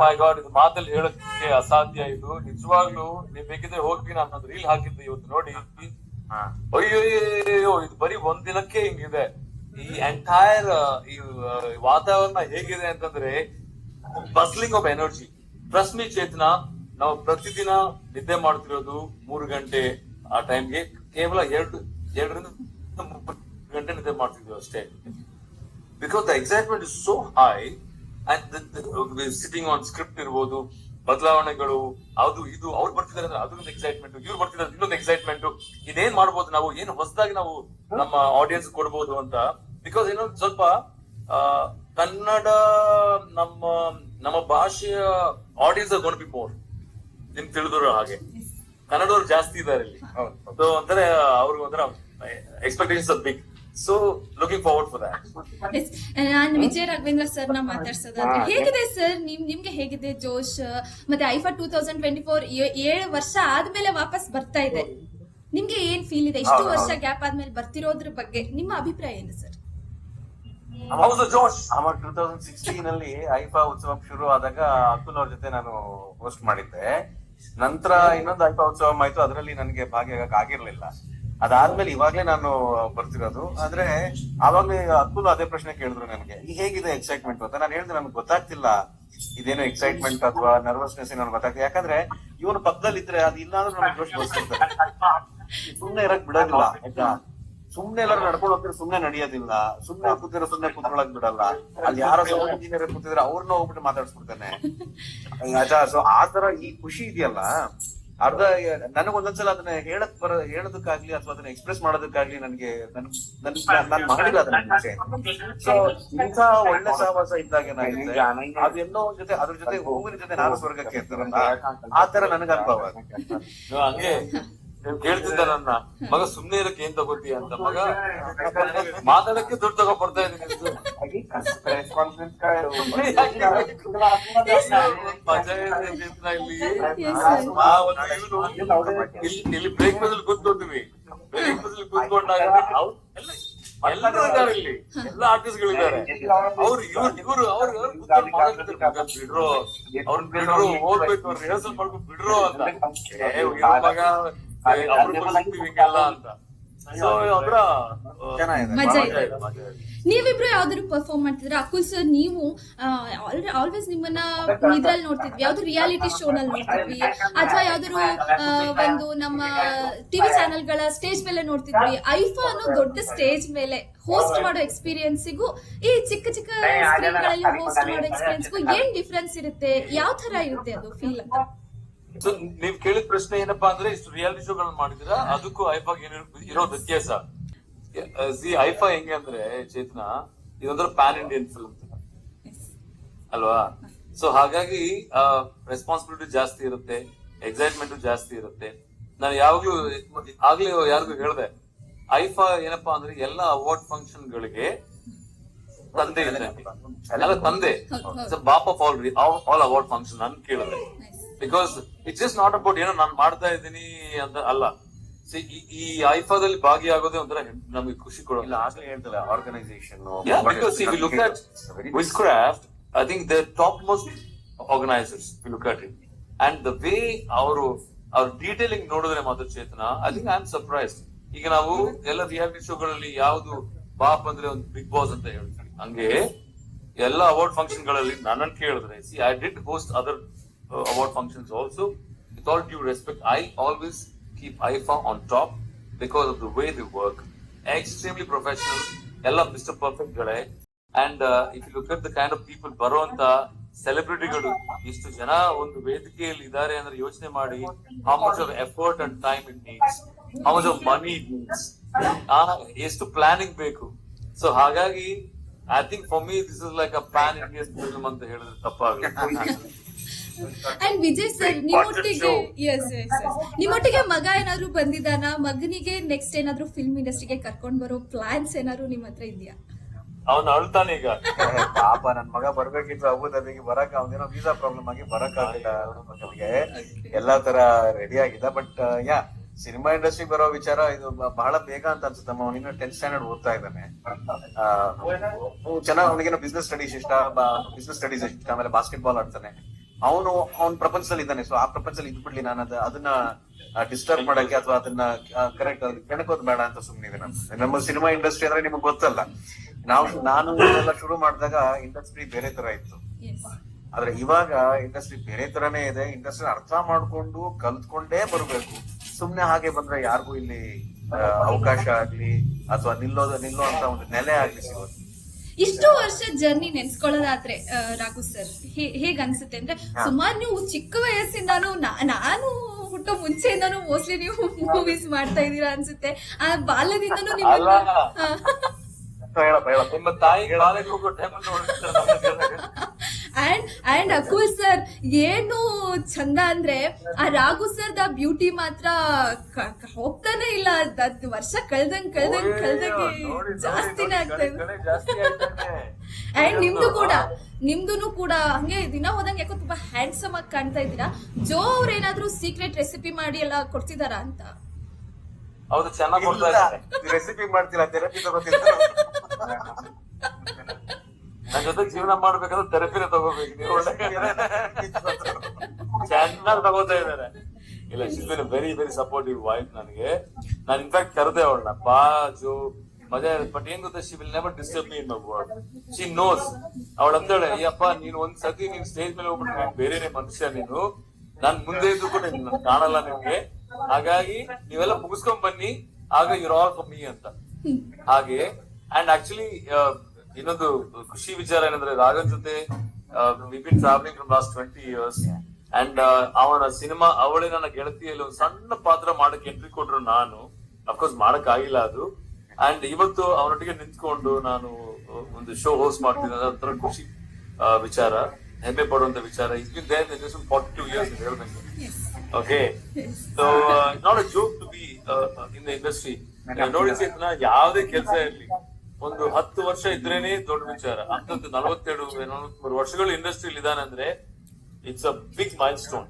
ಮೈ god ಇದು ಮಾತಲ್ಲಿ ಹೇಳಕ್ಕೆ ಅಸಾಧ್ಯ ಇದು. ನಿಜವಾಗ್ಲೂ ನೀವ್ ಬೇಕಿದ್ರೆ ಹೋಗಿ ನಾನು ರೀಲ್ ಹಾಕಿದ್ದೆ ಇವತ್ತು ನೋಡಿ. ಅಯ್ಯೋ ಇದು ಬರೀ ಒಂದ್ ದಿನಕ್ಕೆ ಹಿಂಗಿದೆ. ಈ ಎಂಟೈರ್ ಈ ವಾತಾವರಣ ಹೇಗಿದೆ ಅಂತಂದ್ರೆ ಬಸ್ಲಿಂಗ್ ಆಫ್ ಎನರ್ಜಿ ಪ್ರಶ್ನೆ ಚೇತನ ನಾವು ಪ್ರತಿದಿನ ನಿದ್ದೆ ಮಾಡ್ತಿರೋದು ಮೂರು ಗಂಟೆ ಆ ಟೈಮ್ಗೆ ಕೇವಲ ಎರಡು ಎರಡರಿಂದ ಗಂಟೆ ನಿದ್ದೆ ಮಾಡ್ತಿದ್ವಿ ಅಷ್ಟೇ. Because the excitement is so high and sitting on script ಇರ್ಬೋದು ಬದಲಾವಣೆಗಳು ಅದು ಇದು ಅವ್ರು ಬರ್ತಿದ್ದಾರೆ ಅಂದ್ರೆ ಅದೊಂದು ಎಕ್ಸೈಟ್ಮೆಂಟ್ ಇವ್ರು ಬರ್ತಿದ್ದಾರೆ ಇನ್ನೊಂದು ಎಕ್ಸೈಟ್ಮೆಂಟ್ ಇದೇನ್ ಮಾಡ್ಬೋದು ನಾವು ಏನು ಹೊಸದಾಗಿ ನಾವು ನಮ್ಮ ಆಡಿಯನ್ಸ್ ಕೊಡ್ಬೋದು ಅಂತ. ಬಿಕಾಸ್ ಏನೊಂದು ಸ್ವಲ್ಪ ಕನ್ನಡ ನಮ್ಮ ನಮ್ಮ ಭಾಷೆಯ ಆಡಿಯನ್ಸ್ ಗೋನ್ ಬಿ ಮೋರ್ ನಿಮ್ ತಿಳಿದ್ರು ಹಾಗೆ. ಕನ್ನಡವ್ರು ಜಾಸ್ತಿ ಇದಾರೆ ಇಲ್ಲಿ. ಒಂಥರ ಅವ್ರಿಗೆ ಒಂಥರ expectations big so looking forward for that. ನಾನು ವಿಜಯ ರಾಘವೇಂದ್ರ ಸರ್ನ ಮಾತಾಡ್ಸೋದಾದ್ರೆ. ಹೇಗಿದೆ ಸರ್ ನಿಮ್ ನಿಮ್ಗೆ ಹೇಗಿದೆ ಜೋಶ್? ಮತ್ತೆ IIFA two thousand twenty four ಏಳು ವರ್ಷ ಆದ್ಮೇಲೆ ವಾಪಸ್ ಬರ್ತಾ ಇದೆ. ನಿಮ್ಗೆ ಏನ್ ಫೀಲ್ ಇದೆ? ಇಷ್ಟು ವರ್ಷ ಗ್ಯಾಪ್ ಆದ್ಮೇಲೆ ಬರ್ತಿರೋದ್ರ ಬಗ್ಗೆ ನಿಮ್ಮ ಅಭಿಪ್ರಾಯ ಏನು ಸರ್ ಹೌದು ಜೋಶ್. ಅವಾಗ ಟೂ ತೌಸಂಡ್ ಸಿಕ್ಸ್ಟೀನ್ ಅಲ್ಲಿ ಐಫಾ ಉತ್ಸವ ಶುರು ಆದಾಗ ಅತುಲ್ ಅವ್ರ ಜೊತೆ ನಾನು ಹೋಸ್ಟ್ ಮಾಡಿದ್ದೆ. ನಂತರ ಇನ್ನೊಂದು ಐಫಾ ಉತ್ಸವ ಆಯ್ತು. ಅದರಲ್ಲಿ ನನಗೆ ಭಾಗಿಯಾಗಕ್ ಆಗಿರ್ಲಿಲ್ಲ. ಅದಾದ್ಮೇಲೆ ಇವಾಗ್ಲೇ ನಾನು ಬರ್ತಿರೋದು. ಆದ್ರೆ ಆವಾಗ್ಲೇ ಅತುಲ್ ಅದೇ ಪ್ರಶ್ನೆ ಕೇಳಿದ್ರು ನನಗೆ. ಹೇಗಿದೆ ಎಕ್ಸೈಟ್ಮೆಂಟ್ ಅಂತ? ನಾನು ಹೇಳಿದ್ರೆ ನನ್ಗೆ ಗೊತ್ತಾಗ್ತಿಲ್ಲ. ಇದೇನೋ ಎಕ್ಸೈಟ್ಮೆಂಟ್ ಅಥವಾ ನರ್ವಸ್ನೆಸ್ ಏನೋ ಗೊತ್ತಾಗ್ತದೆ. ಯಾಕಂದ್ರೆ ಇವನು ಪಕ್ಕದಲ್ಲಿ ಇದ್ರೆ ಅದು ಇಲ್ಲಾಂದ್ರೆ ನನಗೆ ಜೋಶ್ ಬರ್ತಿರ್ತದೆ ಸುಮ್ನೆ ಇರಕ್ ಬಿಡೋದಿಲ್ಲ, ಆಯ್ತಾ? ಸುಮ್ನೆ ಎಲ್ಲರೂ ನಡ್ಕೊಂಡು ಹೋಗ್ತಾರೆ ಸುಮ್ನೆ ನಡೆಯೋದಿಲ್ಲ. ಸುಮ್ನೆ ಕೂತಿರೋ ಸುಮ್ನೆ ಕೂತ್ಕೊಳಕ್ ಬಿಡಲ್ಲ. ಅಲ್ಲಿ ಯಾರೋ ಸೌಂಡ್ ಇಂಜಿನಿಯರ್ ಕೂತಿದ್ರೆ ಅವ್ರನ್ನ ಹೋಗ್ಬಿಟ್ಟು ಮಾತಾಡ್ಸ್ಬಿಡ್ತಾನೆ. ಆಯ್ತಾ? ಸೊ ಆ ತರ ಈ ಖುಷಿ ಇದೆಯಲ್ಲ? ಅರ್ಧ ನನಗೊಂದೊಂದ್ಸಲ ಅದನ್ನ ಹೇಳಕ್ ಬರ ಹೇಳೋದಕ್ಕಾಗ್ಲಿ ಅಥವಾ ಅದನ್ನ ಎಕ್ಸ್ಪ್ರೆಸ್ ಮಾಡೋದಕ್ಕಾಗ್ಲಿ ನನಗೆ ನಾನು ಮಾಡಿಲ್ಲ ಅದನ್ನ ಮುಂಚೆ. ಸೊ ಇಂಥ ಒಳ್ಳೆ ಸಹವಾಸ ಇದ್ದಾಗ ಏನಾಗುತ್ತೆ ಅದೆಲ್ಲೋ ಒಂದ್ ಜೊತೆ ಅದ್ರ ಜೊತೆ ಹೂವಿನ ಜೊತೆ ನಾನು ಸ್ವರ್ಗಕ್ಕೆ ಇರ್ತಾರಲ್ಲ ಆ ತರ ನನಗ್ ಅನುಭವ ಕೇಳ್ತಿದ್ದ ನನ್ನ ಮಗ ಸುಮ್ನೆ ಇರಕ್ಕೆ ಏನ್ ತಗೋತೀಯ ಅಂತ ಮಗ ಮಾತಾಡಕ್ಕೆ ದುಡ್ಡು ತಗೋ ಬರ್ತಾ ಇದ್ದೀನಿ ಇಲ್ಲಿ ಬ್ರೇಕ್ ಬದಲು ಕೂತ್ಕೊಳ್ತೀವಿ ಬ್ರೇಕ್ ಬದಲು ಕೂತ್ಕೊಂಡಾಗ ಎಲ್ಲರೂ ಇದ್ದಾರೆ ಇಲ್ಲಿ ಎಲ್ಲ ಆರ್ಟಿಸ್ಟ್ ಗಳಿದ್ದಾರೆ ಅವ್ರು ಇವ್ರು ಇವ್ರು ಅವ್ರು ಬಿಡ್ರು ಅವ್ರನ್ನ ಬಿಡ್ರೋ ಓದ್ಬೇಕು ಅವ್ರು ರಿಹರ್ಸಲ್ ಮಾಡ್ಬೇಕು ಬಿಡ್ರೋ ಅಂತ ಮಗ ಅವ್ರು ಸಿಗ್ತೀವಿ ಅಂತ. ಸೊ ಅದ್ರ ಚೆನ್ನಾಗಿದೆ. ಮಜಾ ಇದೆ. ನೀವಿಬ್ರು ಯಾವ್ದಾದ್ರು ಪರ್ಫಾರ್ಮ್ ಮಾಡ್ತಿದ್ರೆ ಅಕುಲ್ ಸರ್ ನೀವು ಆಲ್ವೇಸ್ ನಿಮ್ಮನ್ನ ಇದ್ರಲ್ಲಿ ನೋಡ್ತಿದ್ವಿ. ಯಾವ್ದು ರಿಯಾಲಿಟಿ ಶೋ ನಲ್ಲಿ ನೋಡ್ತಿದ್ವಿ? ಅಥವಾ ಯಾವ್ದಾದ್ರು ಆ, ಒಂದು ನಮ್ಮ ಟಿವಿ ಚಾನೆಲ್ಗಳ ಸ್ಟೇಜ್ ಮೇಲೆ ನೋಡ್ತಿದ್ವಿ? ಐಫಾ ಅನ್ನೋ ದೊಡ್ಡ ಸ್ಟೇಜ್ ಮೇಲೆ ಹೋಸ್ಟ್ ಮಾಡೋ ಎಕ್ಸ್ಪೀರಿಯನ್ಸಿಗೂ ಈ ಚಿಕ್ಕ ಚಿಕ್ಕ ಸ್ಕ್ರೀನ್ಗಳಲ್ಲಿ ಹೋಸ್ಟ್ ಮಾಡೋ ಎಕ್ಸ್ಪೀರಿಯನ್ಸ್ಗೂ ಏನ್ ಡಿಫ್ರೆನ್ಸ್ ಇರುತ್ತೆ? ಯಾವ ತರ ಇರುತ್ತೆ ಅದು ಫೀಲ್ ಅಂತ? ನೀವ್ ಕೇಳಿದ ಪ್ರಶ್ನೆ ಏನಪ್ಪಾ ಅಂದ್ರೆ, ಇಷ್ಟು ರಿಯಾಲಿಟಿ ಶೋಗಳನ್ನ ಮಾಡಿದಿರಾ ಅದಕ್ಕೂ ಏನ್ ಇರೋ ವ್ಯತ್ಯಾಸ. ಸಿ ಐಫಾ ಹೆಂಗೆ ಅಂದ್ರೆ, ಚೇತನ ಇದೊಂದ್ರ ಪ್ಯಾನ್ ಇಂಡಿಯನ್ ಫಿಲ್ಮ್ ಅಲ್ವಾ? ಸೊ ಹಾಗಾಗಿ ರೆಸ್ಪಾನ್ಸಿಬಿಲಿಟಿ ಜಾಸ್ತಿ ಇರುತ್ತೆ ಎಕ್ಸೈಟ್ಮೆಂಟ್ ಜಾಸ್ತಿ ಇರುತ್ತೆ. ನಾನು ಯಾವಾಗ್ಲೂ, ಆಗ್ಲಿ ಯಾರಿಗೂ ಹೇಳ್ದೆ ಐಫಾ ಏನಪ್ಪಾ ಅಂದ್ರೆ, ಎಲ್ಲಾ ಅವಾರ್ಡ್ ಫಂಕ್ಷನ್ ಗಳಿಗೆ ತಂದೆ ತಂದೆ. Baap of all all award function ನಾನು ಕೇಳಿದೆ. Because it's just not about ಏನೋ ನಾನು ಮಾಡ್ತಾ ಇದ್ದೀನಿ ಅಂತ ಅಲ್ಲ. See, ಈ- ಐಫಾದಲ್ಲಿ ಭಾಗಿಯಾಗೋದೇ ಒಂಥರ ನಮ್ಗೆ ಖುಷಿ ಕೊಡೋಲ್ಲ ಆಗ್ಲೇ ಹೇಳ್ತಲ್ಲ organisation look at the I think they're topmost organizers. If you look at it, and the way ಅವರು ಅವ್ರ ಡೀಟೇಲಿಂಗ್ ನೋಡಿದ್ರೆ ಮಾತ್ರ Chetana I think I am surprise ಈಗ ನಾವು ಎಲ್ಲ ರಿಯಾಲಿಟಿ ಶೋಗಳಲ್ಲಿ ಯಾವ್ದು ಬಾಪ್ ಅಂದ್ರೆ ಒಂದು ಬಿಗ್ ಬಾಸ್ ಅಂತ ಹೇಳ್ತೀವಿ. ಹಂಗೆ ಎಲ್ಲ ಅವಾರ್ಡ್ ಫಂಕ್ಷನ್ಗಳಲ್ಲಿ ನನ್ನನ್ನು ಕೇಳಿದ್ರೆ see I did host other award functions also with all due respect I always keep IIFA on top because of the way they work extremely professional ಎಲ್ಲ mister ಪರ್ಫೆಕ್ಟ್ಗಳೇ and if you look at the kind of people ಬರುವಂತ ಸೆಲೆಬ್ರಿಟಿಗಳು ಇಷ್ಟು ಜನ ಒಂದು ವೇದಿಕೆಯಲ್ಲಿ ಇದ್ದಾರೆ ಅಂದ್ರೆ ಯೋಚನೆ ಮಾಡಿ how much of effort and time it needs how much of money it needs ಎಷ್ಟು ಪ್ಲಾನಿಂಗ್ ಬೇಕು. ಸೊ ಹಾಗಾಗಿ I think for me this is like a pan Indian film ಅಂತ ಹೇಳಿದ್ರೆ ತಪ್ಪಾಗುತ್ತೆ. ಅಂಡ್ ವಿಜಯ್ ಸರ್ ನಿಮ್ಮೊಟ್ಟಿಗೆ ಎಸ್ ಎಸ್ ನಿಮ್ಮೊಟ್ಟಿಗೆ ಮಗ ಏನಾದ್ರು ಬಂದಿದ್ದಾನ? ಮಗನಿಗೆ ನೆಕ್ಸ್ಟ್ ಏನಾದ್ರು ಫಿಲ್ಮ್ ಇಂಡಸ್ಟ್ರಿಗೆ ಕರ್ಕೊಂಡ್ ಬರೋ ಪ್ಲಾನ್ಸ್ ಏನಾದ್ರು ನಿಮ್ ಹತ್ರ ಇದೆಯಾ? ಅವ್ನ ಅಳ್ತಾನೆ ಈಗ. ಪಾಪ ನನ್ ಮಗ ಬರ್ಬೇಕಿತ್ತು ಅಬುದಾಬಿಗೆ ಬರಕ್ ಅವನೇನೋ ವೀಸಾ ಪ್ರಾಬ್ಲಮ್ ಆಗಿ ಬರಕ್ ಆಗಿಲ್ಲ ಮಗನಿಗೆ. ಎಲ್ಲಾ ತರ ರೆಡಿ ಆಗಿಲ್ಲ ಬಟ್ ಯಾ ಸಿನಿಮಾ ಇಂಡಸ್ಟ್ರಿ ಬರೋ ವಿಚಾರ ಇದು ಬಹಳ ಬೇಗ ಅಂತ ಅನ್ಸುತ್ತಮ್ಮ ಅವನಿನ್ನ ಟೆಂತ್ ಸ್ಟ್ಯಾಂಡರ್ಡ್ ಓದ್ತಾ ಇದ್ದಾನೆ. ಚೆನ್ನಾಗಿ ಅವನಿಗೇನೋ ಬಿಸ್ನೆಸ್ ಸ್ಟಡೀಸ್ ಇಷ್ಟ ಬಿಸ್ನೆಸ್ ಸ್ಟಡೀಸ್ ಇಷ್ಟ ಆಮೇಲೆ ಬಾಸ್ಕೆಟ್ ಬಾಲ್ ಆಡ್ತಾನೆ. ಅವನು ಅವನ್ ಪ್ರಪಂಚದಲ್ಲಿ ಇದ್ದಾನೆ. ಸೊ ಆ ಪ್ರಪಂಚದಲ್ಲಿ ಇದ್ಬಿಡ್ಲಿ ನಾನು ಅದ ಅದನ್ನ ಡಿಸ್ಟರ್ಬ್ ಮಾಡಕ್ಕೆ ಅಥವಾ ಅದನ್ನ ಕರೆಕ್ಟ್ ಕೆಣಕೋದ್ ಬೇಡ ಅಂತ ಸುಮ್ಮನಿದೆ ನಾನು. ನಮ್ಮ ಸಿನಿಮಾ ಇಂಡಸ್ಟ್ರಿ ಅಂದ್ರೆ ನಿಮ್ಗೆ ಗೊತ್ತಲ್ಲ. ನಾವು ನಾನು ಇದೆಲ್ಲ ಶುರು ಮಾಡಿದಾಗ ಇಂಡಸ್ಟ್ರಿ ಬೇರೆ ತರ ಇತ್ತು. ಆದ್ರೆ ಇವಾಗ ಇಂಡಸ್ಟ್ರಿ ಬೇರೆ ತರನೇ ಇದೆ. ಇಂಡಸ್ಟ್ರಿ ಅರ್ಥ ಮಾಡ್ಕೊಂಡು ಕಲ್ತ್ಕೊಂಡೇ ಬರ್ಬೇಕು. ಸುಮ್ನೆ ಹಾಗೆ ಬಂದ್ರೆ ಯಾರಿಗೂ ಇಲ್ಲಿ ಅವಕಾಶ ಆಗ್ಲಿ ಅಥವಾ ನಿಲ್ಲೋದು ನಿಲ್ಲೋ ಅಂತ ಒಂದು ನೆಲೆ ಆಗ್ಲಿ ಸಿಗೋದು. ಇಷ್ಟು ವರ್ಷ ಜರ್ನಿ ನೆನ್ಸ್ಕೊಳ್ಳೋದಾದ್ರೆ ರಾಘು ಸರ್ ಹೇಗ್ ಅನ್ಸುತ್ತೆ ಅಂದ್ರೆ ಸುಮಾರು ನೀವು ಚಿಕ್ಕ ವಯಸ್ಸಿಂದಾನು ನಾನು ಹುಟ್ಟೋ ಮುಂಚೆಯಿಂದಾನು ಮೋಸ್ಟ್ಲಿ ನೀವು ಮೂವೀಸ್ ಮಾಡ್ತಾ ಇದೀರಾ ಅನ್ಸುತ್ತೆ. ಆ ಬಾಲ್ಯದಿಂದನೂ ನಿಮ್ಮ ಹೇಳಪ್ಪ ಹೇಳಪ್ಪ. ನಿಮ್ಮ ತಾಯಿ ಕಾಲೇಜ್ ಹೋಗೋ ಟೈಮ್ ನೋಡಿರ್ತಾರೆ ಅಂಡ್ ಅಕುಲ್ ಸರ್ ಏನು ಚಂದ ಅಂದ್ರೆ ಆ ರಾಘು ಸರ್ ದ ಬ್ಯೂಟಿ ಮಾತ್ರ ಹೋಗ್ತಾನೆ ಇಲ್ಲ. ಅದ್- ವರ್ಷ ಕಳ್ದಂಗ್ ಕಳ್ದಂಗ್ ಕಳ್ದಂಗೆ ಜಾಸ್ತಿನೇ ಆಗ್ತಾ ಇದೆ. ಜಾಸ್ತಿ ಆಗ್ತಾನೆ. ಅಂಡ್ ನಿಮ್ದು ಕೂಡ ನಿಮ್ದು ಕೂಡ ಹಂಗೆ ದಿನ ಹೋದಂಗೆ ಯಾಕೋ ತುಂಬಾ ಹ್ಯಾಂಡ್ಸಮ್ ಆಗಿ ಕಾಣ್ತಾ ಇದ್ದೀರಾ? ಜೋ ಅವ್ರ ಏನಾದ್ರೂ ಸೀಕ್ರೆಟ್ ರೆಸಿಪಿ ಮಾಡಿ ಎಲ್ಲ ಕೊಡ್ತಿದಾರಾ ಅಂತ? ಹೌದು ಚೆನ್ನಾಗಿ ಕೊಡ್ತಾ ಇದ್ದಾರೆ. ರೆಸಿಪಿ ಮಾಡ್ತೀರಾ ಥೆರಪಿ ತಗೋತೀರಾ? ನನ್ ಜೊತೆ ಜೀವನ ಮಾಡ್ಬೇಕಂದ್ರೆ ಥೆರಪಿನ ತಗೋಬೇಕು ನೀವು. ಚೆನ್ನಾಗಿ ತಗೋತಾ ಇದ್ದಾರೆ. ಇಲ್ಲ ಶಿಲ್ಪಿನ ವೆರಿ ವೆರಿ ಸಪೋರ್ಟಿವ್ ವೈಫ್ ನನಗೆ. ನಾನು ಇನ್ಫ್ಯಾಕ್ಟ್ ಕರೆದೆ ಅವಳನ್ನ. ಬಾಜು ಮಜಾ ಬಟ್ ಏನ್ ಗೊತ್ತಾ she will never disturb me in word she knows ಅವಳ ಅಂತಾಳೆ ಅಯ್ಯಪ್ಪ, ನೀನು ಒಂದ್ ಸತಿ ನೀನ್ ಸ್ಟೇಜ್ ಮೇಲೆ ಹೋಗ್ಬಿಟ್ಟು ನೀನ್ ಬೇರೆನೆ ಮನುಷ್ಯ ನೀನು. ನಾನ್ ಮುಂದೆ ಇದ್ದು ಕೂಡ ನಿನ್ನ ಕಾಣಲ್ಲ ನಿಮ್ಗೆ. ಹಾಗಾಗಿ ನೀವೆಲ್ಲ ಮುಗಿಸ್ಕೊಂಡ್ ಬನ್ನಿ. ಆಗ ಯುರ್ ಆಲ್ ಫಾರ್ ಮೀ ಅಂತ. ಹಾಗೆ. ಅಂಡ್ ಆಕ್ಚುಲಿ ಇನ್ನೊಂದು ಖುಷಿ ವಿಚಾರ ಏನಂದ್ರೆ ರಾಗನ್ ಜೊತೆ Vipin travelling from last twenty years and ಅವನ ಸಿನಿಮಾ ಅವಳೇ ನನ್ನ ಗೆಳತಿಯಲ್ಲಿ ಒಂದು ಸಣ್ಣ ಪಾತ್ರ ಮಾಡಕ್ಕೆ ಎಂಟ್ರಿ ಕೊಟ್ರು ನಾನು. ಅಫ್ಕೋರ್ಸ್ ಮಾಡಕ್ ಆಗಿಲ್ಲ ಅದು. ಅಂಡ್ ಇವತ್ತು ಅವನೊಟ್ಟಿಗೆ ನಿಂತ್ಕೊಂಡು ನಾನು ಒಂದು ಶೋ ಹೋಸ್ಟ್ ಮಾಡ್ತೀನಿ ಅದರ ಖುಷಿ ಆ, ವಿಚಾರ ಹೆಮ್ಮೆ ಪಡುವಂತ ವಿಚಾರ. ದೇರ್ ಫಾರ್ಟಿ ಟೂ ಇಯರ್ಸ್ ಹೇಳ್ದಂಗೆ okay so not a joke to be in the industry ನೋಡಿ ಯಾವುದೇ ಕೆಲಸ ಇರ್ಲಿ. ಒಂದು ಹತ್ತು ವರ್ಷ ಇದ್ರೇನೆ ದೊಡ್ಡ ವಿಚಾರ. ಅಂತದ್ದು ನಲವತ್ತೆರಡು ನಲವತ್ಮೂರು ವರ್ಷಗಳು ಇಂಡಸ್ಟ್ರಿಯಲ್ಲಿ ಇದಾನೆ ಅಂದ್ರೆ it's a big milestone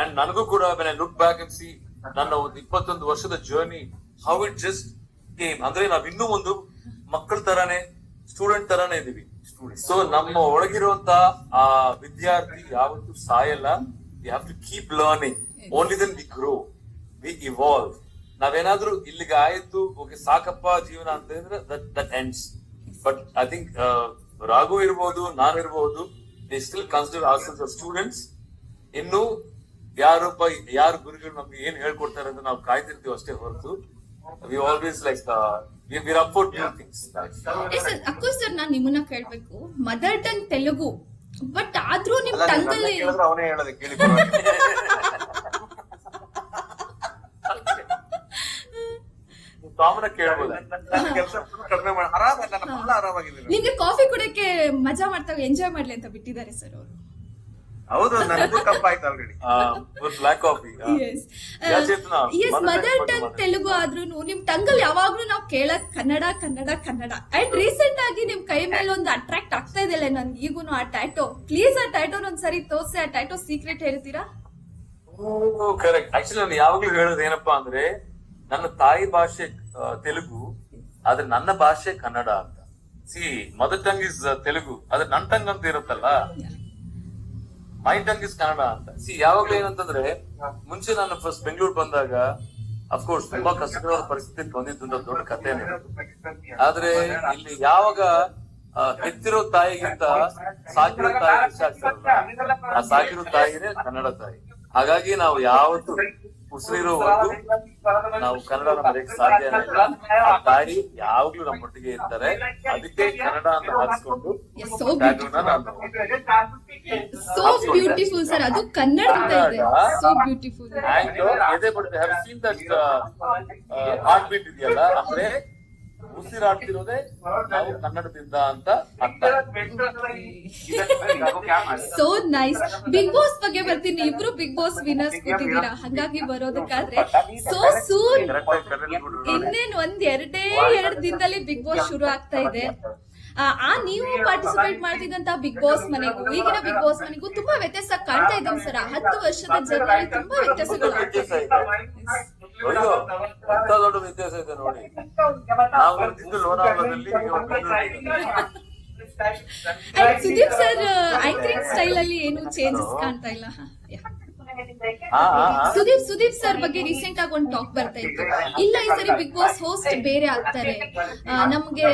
and ನನಗೂ ಕೂಡ I look back and see ನನ್ನ ಒಂದು ಇಪ್ಪತ್ತೊಂದು ವರ್ಷದ journey how it just game ಅಂದ್ರೆ ನಾವ್ ಇನ್ನೂ ಒಂದು ಮಕ್ಕಳ ತರಾನೇ ಸ್ಟೂಡೆಂಟ್ ತರಾನೇ ಇದೀವಿ ಸೊ ನಮ್ಮ ಒಳಗಿರುವಂತ ಆ ವಿದ್ಯಾರ್ಥಿ ಯಾವತ್ತೂ ಸಾಯಲ್ಲ. You have to keep learning only then we grow we evolve ನಾವೇನಾದ್ರೂ ಇಲ್ಲಿಗೆ ಆಯ್ತು ಓಕೆ ಸಾಕಪ್ಪ ಜೀವನ ಅಂತ ಹೇಳಿದ್ರೆ that that ends but I think Raghu ಇರ್ಬೋದು ನಾನು ಇರ್ಬೋದು they still consider our students ಇನ್ನು ಯಾರೊಬ್ಬ ಯಾರು ಗುರುಗಳು ನಮ್ಗೆ ಏನ್ ಹೇಳ್ಕೊಡ್ತಾರೆ ಅಂತ ನಾವು ಕಾಯ್ತಿರ್ತೀವಿ ಅಷ್ಟೇ ಹೊರತು ವಿ ಆಲ್ವೇಸ್ ಲೈಕ್ ಸರ್ ನಾನ್ ನಿಮ್ಮನ್ನ ಕೇಳ್ಬೇಕು. Mother tongue Telugu. ಬಟ್ ಆದ್ರೂ ನಿಮ್ ಅಲ್ಲ ಕಾಮನ್ ಕೇಳ್ಬೋದು? ನನ್ನ ಕೆಲಸ ಕಡಿಮೆ ಮಾಡಿ. ಆರಾಮ ನನ್ನ ಫುಲ್ ಆರಾಮಾಗಿದ್ದೀನಿ ನಿಮ್ಗೆ ಕಾಫಿ ಕುಡಿಯಕ್ಕೆ ಮಜಾ ಮಾಡ್ತಾವೆ ಎಂಜಾಯ್ ಮಾಡ್ಲಿ ಅಂತ ಬಿಟ್ಟಿದ್ದಾರೆ ಸರ್ ಅವರು. ಹೌದು ನನಗೂ ಕಪ್ಪಾಯ್ತು already black coffee yes ya Chetana? Yes mother mother tongue Telugu ಆದ್ರೂ ನಿಮ್ ಟಂಗಲ್ಲಿ ಯಾವಾಗ್ಲೂ ನಾವು ಕೇಳಕ್ ಕನ್ನಡ ಕನ್ನಡ ಕನ್ನಡ. ಅಂಡ್ ರೀಸೆಂಟ್ ಆಗಿ ನಿಮ್ ಕೈ ಮೇಲೆ ಒಂದು ಅಟ್ರಾಕ್ಟ್ ಆಗ್ತಾ ಇದೆಲ್ಲ ನನ್ಗೆ ಈಗೂ ಆ ಟ್ಯಾಟೋ ಪ್ಲೀಸ್ ಆ ಟ್ಯಾಟೋ ಒಂದ್ಸರಿ ತೋರ್ಸಿ ಆ ಟ್ಯಾಟೋ ಸೀಕ್ರೆಟ್ ಹೇಳ್ತೀರಾ? ಕರೆಕ್ಟ್ ಆಕ್ಚುಲಿ ನಾನು ಯಾವಾಗ್ಲೂ ಹೇಳೋದು ಏನಪ್ಪಾ ಅಂದ್ರೆ ನನ್ನ ತಾಯಿ ಭಾಷೆ ತೆಲುಗು, ಆದ್ರೆ ನನ್ನ ಭಾಷೆ ಕನ್ನಡ ಅಂತ. See mother tongue is Telugu, ಆದ್ರೆ ನನ್ ಟಂಗ್ ಅಂತ ಇರುತ್ತಲ್ಲ? ಮೈ ಟಂಗ್ ಇಸ್ ಕನ್ನಡ ಅಂತ. ಸಿ ಯಾವಾಗ್ಲೂ ಏನಂತಂದ್ರೆ, ಮುಂಚೆ ನಾನು ಫಸ್ಟ್ ಬೆಂಗಳೂರು ಬಂದಾಗ ಅಫ್ಕೋರ್ಸ್ ತುಂಬಾ ಕಷ್ಟಕರವಾದ ಪರಿಸ್ಥಿತಿ ಬಂದಿದ್ದು ದೊಡ್ಡ ಕಥೆ ಆದ್ರೆ ಇಲ್ಲಿ ಯಾವಾಗ ಹೆತ್ತಿರೋ ತಾಯಿಗಿಂತ ಸಾಕಿರೋ ತಾಯಿ ಇಷ್ಟ ಆ ಸಾಕಿರೋ ತಾಯಿನೇ ಕನ್ನಡ ತಾಯಿ. ಹಾಗಾಗಿ ನಾವು ಯಾವತ್ತು ಉಸಿರಿರೋವರೆಗೂ ನಾವು ಕನ್ನಡ ಮರೆಯಕ್ಕೆ ಸಾಧ್ಯ ಆ ತಾಯಿ ಯಾವಾಗ್ಲೂ ನಮ್ಮೊಟ್ಟಿಗೆ ಇರ್ತಾರೆ. ಅದಕ್ಕೆ ಕನ್ನಡ ಅಂತ ಹಾಕ್ಸ್ಕೊಂಡು Yes, so tagline ನ ನಾನು ಸೋ ಬ್ಯೂಟಿಫುಲ್ ಸರ್ ಅದು ಕನ್ನಡ ಅಂತ ಇದೆ. So beautiful have seen that heartbeat ಇದೆಯಲ್ಲ ಅಂದ್ರೆ ಉಸಿರಾಡ್ತಿರೋದೇ ಕನ್ನಡದಿಂದ ಅಂತ ಸೋ ನೈಸ್ ಬಿಗ್ ಬಾಸ್ ಬಗ್ಗೆ ಬರ್ತೀನಿ. ಇಬ್ರು ಬಿಗ್ ಬಾಸ್ ವಿನರ್ಸ್ ಕೂತಿದ್ದೀರಾ? ಹಾಗಾಗಿ ಬರೋದಕ್ಕಾದ್ರೆ ಸೊ ಸೂನ್ ಇನ್ನೇನ್ ಒಂದ್ ಎರಡೇ ಎರಡ್ ದಿನದಲ್ಲಿ ಬಿಗ್ ಬಾಸ್ ಶುರು ಆಗ್ತಾ ಇದೆ. ಆ ನೀವು ಪಾರ್ಟಿಸಿಪೇಟ್ ಮಾಡ್ತಿದ್ದಂತ ಬಿಗ್ ಬಾಸ್ ಮನೆಗೂ ಈಗಿನ ಬಿಗ್ ಬಾಸ್ ಮನೆಗೂ ತುಂಬಾ ವ್ಯತ್ಯಾಸ ಕಾಣ್ತಾ ಇದ್ದೀನಿ ಸರ್. ಹತ್ತು ವರ್ಷದ ಜರ್ನಿ ತುಂಬಾ ವ್ಯತ್ಯಾಸಗಳು ವ್ಯತ್ಯಾಸ ಇದೆ ನೋಡಿ. ನಾವು ಸುದೀಪ್ ಸರ್ ಆಂಕರಿಂಗ್ ಸ್ಟೈಲ್ ಅಲ್ಲಿ ಏನು ಚೇಂಜಸ್ ಕಾಣ್ತಾ ಇಲ್ಲ? ಸುದೀಪ್ ಸುದೀಪ್ ಸರ್ ಬಗ್ಗೆ ರೀಸೆಂಟ್ ಆಗಿ ಒಂದು ಟಾಕ್ ಬರ್ತಾ ಇತ್ತು. ಇಲ್ಲ ಈ ಸರಿ ಬಿಗ್ ಬಾಸ್ ಹೋಸ್ಟ್ ಬೇರೆ ಆಗ್ತಾರೆ. ನಮ್ಗೆ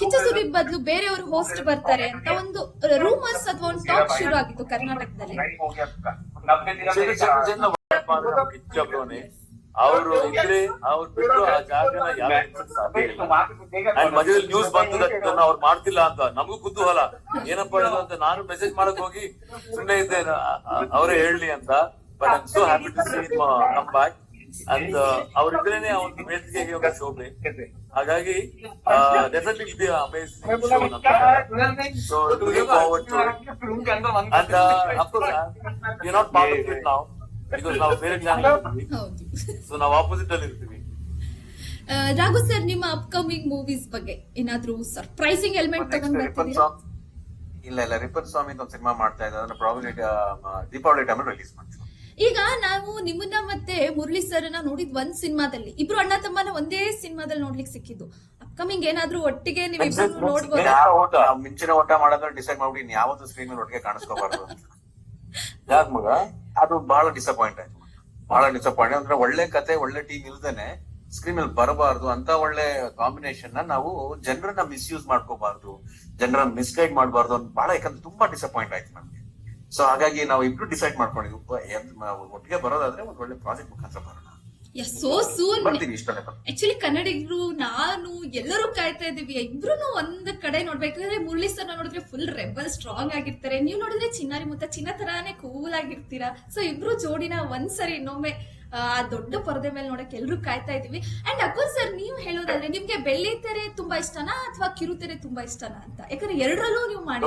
ಕಿಚ್ಚ ಸುದೀಪ್ ಬದಲು ಬೇರೆಯವರು ಹೋಸ್ಟ್ ಬರ್ತಾರೆ ಅಂತ ಒಂದು ರೂಮರ್ಸ್ ಅಥವಾ ಒಂದು ಟಾಕ್ ಶುರು ಆಗಿತ್ತು ಕರ್ನಾಟಕದಲ್ಲಿ. ಅವರು ಇದ್ರೆ ಅವ್ರು ಬಿಟ್ಟು ಆ ಜಾಗನ ಯಾರು ಸಾಧ್ಯ ಇಲ್ಲ. ಅಂಡ್ ಮಧ್ಯದಲ್ಲಿ ನ್ಯೂಸ್ ಬಂತು ಅದನ್ನ ಅವ್ರು ಮಾಡ್ತಿಲ್ಲ ಅಂತ. ನಮಗೂ ಕುತೂಹಲ. ಏನಪ್ಪಾ ಅಂತ ನಾನು ಮೆಸೇಜ್ ಮಾಡಕ್ ಹೋಗಿ ಸುಮ್ಮನೆ ಇದ್ದೆ. ಅವರೇ ಹೇಳಲಿ ಅಂತ. But I'm so happy to see come back and ಅವ್ರಿದ್ರೇನೆ ಒಂದು ವೇದಿಕೆಗೆ ಒಂದು ಶೋಭೆ. ಹಾಗಾಗಿ ಡೆಫಿನೆಟ್ಲಿ ಇದು amazing so looking forward to and of course you not part of it ನಾವು ಬಿಕಾಸ್ ನಾವು ಬೇರೆ ಚಾನಲ್ ಸೊ ನಾವು ಆಪೋಸಿಟ್ ಅಲ್ಲಿ ಇರ್ತೀವಿ. ರಾಘು ಸರ್ ನಿಮ್ಮ ಅಪ್ಕಮಿಂಗ್ ಮೂವೀಸ್ ಬಗ್ಗೆ ಏನಾದ್ರೂ ಸರ್ಪ್ರೈಸಿಂಗ್ ಎಲಿಮೆಂಟ್ ತಗೊಂಡ್ ಬರ್ತಿದ್ದೀರಾ ಇಲ್ಲ ಇಲ್ಲ. ರಿಪನ್ ಸ್ವಾಮಿ ಒಂದು ಸಿನಿಮಾ ಮಾಡ್ತಾ ಇದ್ದಾರೆ. ಅದನ್ನ ಪ್ರಾಬ್ಲಿ ದೀಪಾವಳಿ ಟೈಮ್ ರಿಲೀಸ್ ಮಾಡ್ತೀವಿ. ಈಗ ನಾವು ನಿಮ್ಮನ್ನ ಮತ್ತೆ ಮುರಳಿ ಸರ್ನ ನೋಡಿದ್ ಒಂದ್ ಸಿನಿಮಾದಲ್ಲಿ ಇಬ್ರು ಅಣ್ಣ ತಮ್ಮನ ಒಂದೇ ಸಿನಿಮಾದಲ್ಲಿ ನೋಡ್ಲಿಕ್ಕೆ ಸಿಕ್ಕಿದ್ದು. ಅಪ್ಕಮಿಂಗ್ ಏನಾದ್ರೂ ಒಟ್ಟಿಗೆ ನೀವು ನೋಡ್ಬೋದು? ಊಟ? ಮಿಂಚಿನ ಓಟ ಮಾಡೋದ್ರೆ ಡಿಸೈಡ್ ಮಾಡ್ಬಿಟ್ಟು ಇನ್ ಯಾವತ್ತು ಸ್ಕ್ರೀನ್ ಒಟ್ಟಿಗೆ ಕಾಣಿಸ್ಕೋಬಾರ್ದು ಅಂತ. ಯಾಕೆ ಮಗ? ಅದು ಬಹಳ ಡಿಸಪಾಯಿಂಟ್ ಆಯ್ತು ಬಹಳ ಡಿಸಪಾಯಿಂಟ್ ಅಂದ್ರೆ ಒಳ್ಳೆ ಕತೆ, ಒಳ್ಳೆ ಟೀಮ್ ಇಲ್ದೇನೆ ಸ್ಕ್ರೀನ್ ಅಲ್ಲಿ ಬರಬಾರ್ದು ಅಂತ ಒಳ್ಳೆ ಕಾಂಬಿನೇಷನ್ನ ನಾವು ಜನರನ್ನ ಮಿಸ್ಯೂಸ್ ಮಾಡ್ಕೋಬಾರ್ದು, ಜನರನ್ನ ಮಿಸ್ಗೈಡ್ ಮಾಡಬಾರ್ದು ಅಂತ ಬಹಳ ಯಾಕಂದ್ರೆ ತುಂಬಾ ಡಿಸಪಾಯಿಂಟ್ ಆಯ್ತು ನಮ್ಗೆ. ಸೊ ಹಾಗಾಗಿ ನಾವು ಇಬ್ರು ಡಿಸೈಡ್ ಮಾಡ್ಕೊಂಡಿದ್ವಿ ಒಟ್ಟಿಗೆ ಬರೋದಾದ್ರೆ ಒಂದು ಒಳ್ಳೆ ಪ್ರಾಜೆಕ್ಟ್ ಮುಖಾಂತರ ಬರೋಣ. ಸೋ ಸೂನ್ ಆಕ್ಚುಲಿ ಕನ್ನಡಿಗರು ನಾನು ಎಲ್ಲರೂ ಕಾಯ್ತಾ ಇದೀವಿ ಇಬ್ರು ಒಂದ್ ಕಡೆ ನೋಡ್ಬೇಕಂದ್ರೆ ಮುರಳಿ ಸರ್ ನೋಡಿದ್ರೆ ಫುಲ್ ರೆಬಲ್ ಸ್ಟ್ರಾಂಗ್ ಆಗಿರ್ತಾರೆ. ನೀವು ನೋಡಿದ್ರೆ ಚಿನ್ನಾರಿ ಮುತ್ತ ಚಿನ್ನ ತರಾನೇ ಕೂಲ್ ಆಗಿರ್ತೀರಾ? ಸೊ ಇಬ್ರು ಜೋಡಿನ ಒಂದ್ಸರಿ ಇನ್ನೊಮ್ಮೆ ಆ ದೊಡ್ಡ ಪರದೆ ಮೇಲೆ ನೋಡಕ್ ಎಲ್ರು ಕಾಯ್ತಾ ಇದೀವಿ ಅಂಡ್ ಅಕುಲ್ ಸರ್ ನೀವು ಹೇಳೋದಾದ್ರೆ ನಿಮ್ಗೆ ಬೆಳ್ಳಿ ತೆರೆ ತುಂಬಾ ಇಷ್ಟನಾ ಅಥವಾ ಕಿರುತೆರೆ ತುಂಬಾ ಇಷ್ಟನಾ ಅಂತ? ಯಾಕಂದ್ರೆ ಎರಡರಲ್ಲೂ ನೀವು ಮಾಡಿ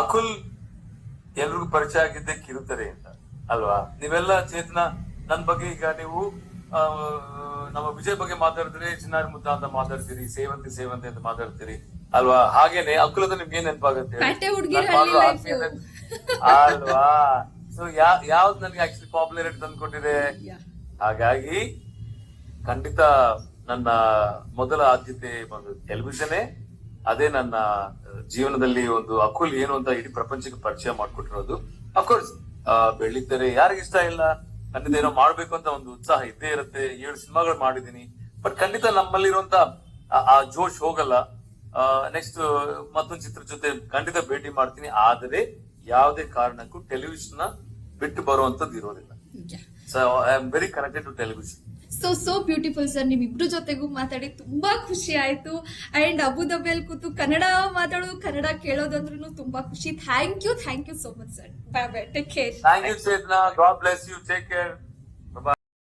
ಅಕುಲ್ ಎಲ್ರಿಗೂ ಪರಿಚಯ ಆಗಿದ್ದೆ ಕಿರುತೆರೆ ಅಂತ ಅಲ್ವಾ? ನೀವೆಲ್ಲ ಚೇತನ ನನ್ ಬಗ್ಗೆ ಈಗ ನೀವು ನಮ್ಮ ವಿಜಯ್ ಬಗ್ಗೆ ಮಾತಾಡಿದ್ರೆ ಚಿನ್ನಾರಿ ಮುದ್ದ ಅಂತ ಮಾತಾಡ್ತೀರಿ ಸೇವಂತಿ ಸೇವಂತಿ ಅಂತ ಮಾತಾಡ್ತೀರಿ ಅಲ್ವಾ? ಹಾಗೇನೆ ಅಕುಲದ ನಿಮ್ಗೆ ಏನ್ ನೆನಪಾಗುತ್ತೆ. ಅಲ್ವಾ? ಸೊ ಯಾವ ಯಾವ್ದು ನನ್ಗೆ ಆಕ್ಚುಲಿ ಪಾಪ್ಯುಲಾರಿಟಿ ತಂದ್ಕೊಟ್ಟಿದೆ? ಹಾಗಾಗಿ ಖಂಡಿತ ನನ್ನ ಮೊದಲ ಆದ್ಯತೆ ಒಂದು ಟೆಲಿವಿಷನ್ ಅದೇ ನನ್ನ ಜೀವನದಲ್ಲಿ ಒಂದು ಅಕುಲ್ ಏನು ಅಂತ ಇಡೀ ಪ್ರಪಂಚಕ್ಕೆ ಪರಿಚಯ ಮಾಡ್ಕೊಟ್ಟಿರೋದು. ಅಫ್ಕೋರ್ಸ್ ಬೆಳ್ಳಿದ್ದರೆ ಯಾರಿಗಿಷ್ಟ ಇಲ್ಲ? ಖಂಡಿತ ಏನೋ ಮಾಡ್ಬೇಕು ಅಂತ ಒಂದು ಉತ್ಸಾಹ ಇದ್ದೇ ಇರುತ್ತೆ. ಏಳು ಸಿನಿಮಾಗಳು ಮಾಡಿದೀನಿ ಬಟ್ ಖಂಡಿತ ನಮ್ಮಲ್ಲಿರುವಂತ ಆ- ಜೋಶ್ ಹೋಗಲ್ಲ. ನೆಕ್ಸ್ಟ್ ಮತ್ತೊಂದು ಚಿತ್ರ ಜೊತೆ ಖಂಡಿತ ಭೇಟಿ ಮಾಡ್ತೀನಿ. ಆದರೆ ಯಾವುದೇ ಕಾರಣಕ್ಕೂ ಟೆಲಿವಿಷನ್ ಬಿಟ್ಟು ಬರುವಂತದ್ದು ಇರೋದಿಲ್ಲ. So I am very connected to television so so beautiful sir ನಿಮ್ಮಿಬ್ರು ಜೊತೆಗೂ ಮಾತಾಡಿ ತುಂಬಾ ಖುಷಿ ಆಯ್ತು ಅಂಡ್ ಅಬುದಾಬಿಯಲ್ಲಿ ಕೂತು ಕನ್ನಡ ಮಾತಾಡೋದು ಕನ್ನಡ ಕೇಳೋದಂದ್ರೂ ತುಂಬಾ ಖುಷಿ thank you thank you so much sir bye bye take care you, Chetna. God bless you. Take care.